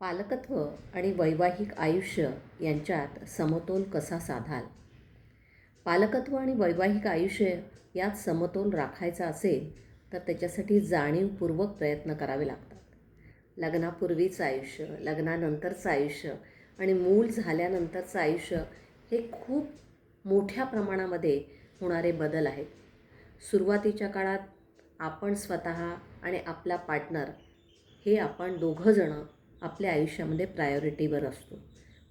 पालकत्व आणि वैवाहिक आयुष्य यांच्यात समतोल कसा साधाल? पालकत्व आणि वैवाहिक आयुष्य यात समतोल राखायचा असेल तर त्याच्यासाठी जाणीवपूर्वक प्रयत्न करावे लागतात. लग्नापूर्वीचं आयुष्य लग्नानंतरचं आयुष्य आणि मूल झाल्यानंतरचं आयुष्य हे खूप मोठ्या प्रमाणामध्ये होणारे बदल आहेत. सुरुवातीच्या काळात आपण स्वतः आणि आपला पार्टनर हे आपण दोघंजणं आपल्या आयुष्यामध्ये प्रायोरिटीवर असतो.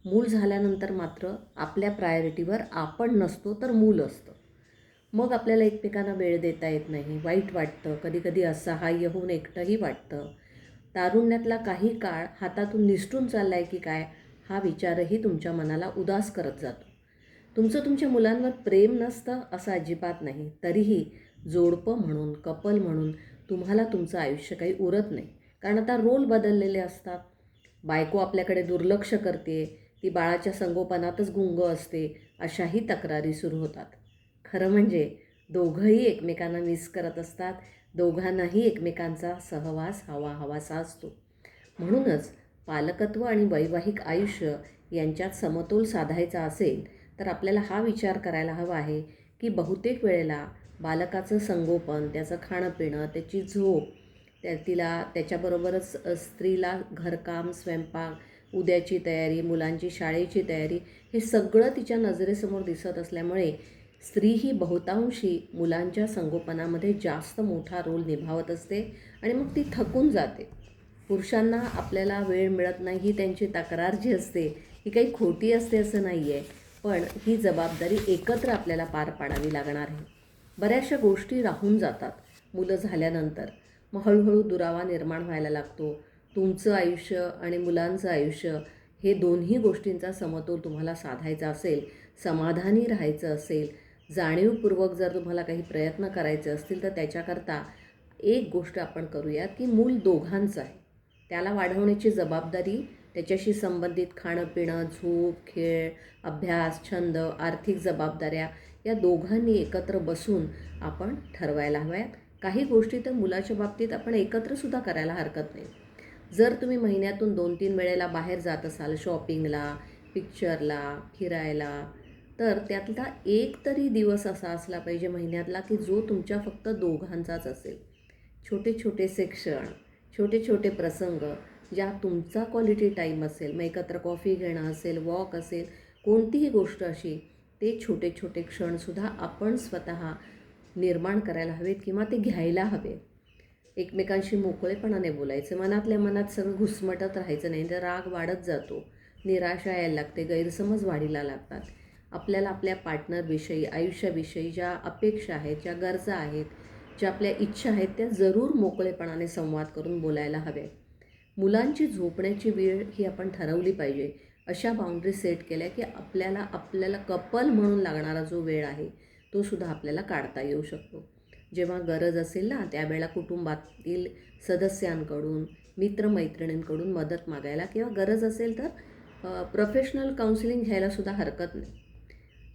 मूल झाल्यानंतर मात्र आपल्या प्रायोरिटीवर आपण नसतो तर मूल असतं. मग आपल्याला एकमेकांना वेळ देता येत नाही वाईट वाटतं कधीकधी असहाय्य होऊन एकटंही वाटतं. तारुण्यातला काही काळ हातातून निसटून चालला आहे की काय हा विचारही तुमच्या मनाला उदास करत जातो. तुमचं तुमच्या मुलांवर प्रेम नसतं असं अजिबात नाही. तरीही जोडपं म्हणून कपल म्हणून तुम्हाला तुमचं आयुष्य काही उरत नाही. कारण आता रोल बदललेले असतात. बायको आपल्याकडे दुर्लक्ष करते ती बाळाच्या संगोपनातच गुंग असते अशाही तक्रारी सुरू होतात. खरं म्हणजे दोघंही एकमेकांना मिस करत असतात दोघांनाही एकमेकांचा सहवास हवा हवासा असतो. म्हणूनच पालकत्व आणि वैवाहिक आयुष्य यांच्यात समतोल साधायचा असेल तर आपल्याला हा विचार करायला हवा आहे की बहुतेक वेळेला बालकाचं संगोपन त्याचं खाणंपिणं त्याची झोप त्या तिला त्याच्याबरोबरच स्त्रीला घरकाम स्वयंपाक उद्याची तयारी मुलांची शाळेची तयारी हे सगळं तिच्या नजरेसमोर दिसत असल्यामुळे स्त्री ही बहुतांशी मुलांच्या संगोपनामध्ये जास्त मोठा रोल निभावत असते आणि मग ती थकून जाते. पुरुषांना आपल्याला वेळ मिळत नाही ही त्यांची तक्रार जी असते ही काही खोटी असते असं नाही आहे पण ही जबाबदारी एकत्र आपल्याला पार पाडावी लागणार आहे. बऱ्याचशा गोष्टी राहून जातात मुलं झाल्यानंतर. मग हळूहळू दुरावा निर्माण व्हायला लागतो. तुमचं आयुष्य आणि मुलांचं आयुष्य हे दोन्ही गोष्टींचा समतोल तुम्हाला साधायचा असेल समाधानी राहायचं असेल जाणीवपूर्वक जर तुम्हाला काही प्रयत्न करायचे असतील तर त्याच्याकरता एक गोष्ट आपण करूयात की मूल दोघांचं आहे. त्याला वाढवण्याची जबाबदारी त्याच्याशी संबंधित खाणं पिणं झोप खेळ अभ्यास छंद आर्थिक जबाबदाऱ्या या दोघांनी एकत्र बसून आपण ठरवायला हव्यात. काही गोष्टी तर मुलाच्या बाबतीत आपण एकत्रसुद्धा करायला हरकत नाही. जर तुम्ही महिन्यातून दोन तीन वेळेला बाहेर जात असाल शॉपिंगला पिक्चरला फिरायला तर त्यातला एक तरी दिवस असा असला पाहिजे महिन्यातला की जो तुमच्या फक्त दोघांचाच असेल. छोटे छोटे क्षण छोटे छोटे प्रसंग ज्या तुमचा क्वालिटी टाईम असेल मग एकत्र कॉफी घेणं असेल वॉक असेल कोणतीही गोष्ट अशी ते छोटे छोटे क्षणसुद्धा आपण स्वतः निर्माण करायला हवेत किंवा ते घ्यायला हवे एकमेकांशी मोकळेपणाने बोलायचं मनातल्या मनात सगळं घुसमटत राहायचं नाही तर राग वाढत जातो. निराशा यायला लागते गैरसमज वाढीला लागतात. आपल्याला आपल्या पार्टनरविषयी आयुष्याविषयी ज्या अपेक्षा आहेत ज्या गरजा आहेत ज्या आपल्या इच्छा आहेत त्या जरूर मोकळेपणाने संवाद करून बोलायला हवे. मुलांची झोपण्याची वेळ ही आपण ठरवली पाहिजे. अशा बाउंड्री सेट केल्या की आपल्याला आपल्याला कपल म्हणून लागणारा जो वेळ आहे तो सुद्धा आपल्याला काढता येऊ शकतो. जेव्हा गरज असेल ना त्यावेळेला कुटुंबातील सदस्यांकडून मित्रमैत्रिणींकडून मदत मागायला किंवा गरज असेल तर प्रोफेशनल काउन्सिलिंग घ्यायलासुद्धा हरकत नाही.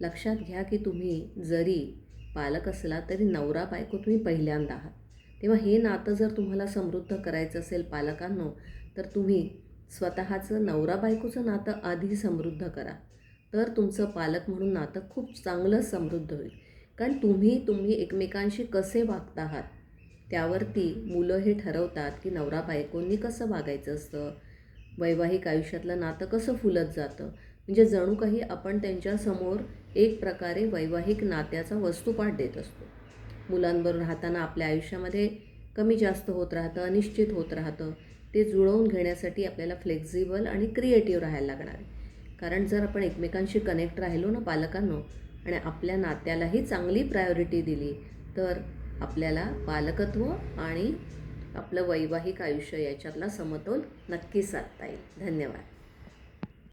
लक्षात घ्या की तुम्ही जरी पालक असला तरी नवरा बायको तुम्ही पहिल्यांदा आहात. तेव्हा हे नातं जर तुम्हाला समृद्ध करायचं असेल पालकांनो तर तुम्ही स्वतःचं नवरा बायकोचं नातं आधी समृद्ध करा. तर तुमचं पालक म्हणून नातं खूप चांगलं समृद्ध होईल. कारण तुम्ही तुम्ही एकमेकांशी कसे वागत आहात? त्यावरती मुलं हे ठरवतात की नवरा बायकोंनी कसं वागायचं असतं? वैवाहिक आयुष्यातलं नातं कसं फुलत जातं? म्हणजे जणू काही आपण त्यांच्यासमोर एक प्रकारे वैवाहिक नात्याचा वस्तुपाठ देत असतो. मुलांबरोबर राहताना आपल्या आयुष्यामध्ये कमी जास्त होत राहतं अनिश्चित होत राहतं. ते जुळवून घेण्यासाठी आपल्याला फ्लेक्झिबल आणि क्रिएटिव्ह राहायला लागणार आहे. कारण जर आपण एकमेकांशी कनेक्ट राहिलो ना पालकांनो आणि आपल्या नात्यालाही चांगली प्रायोरिटी दिली तर आपल्याला पालकत्व आणि आपलं वैवाहिक आयुष्य याच्यातला समतोल नक्की साधता येईल. धन्यवाद.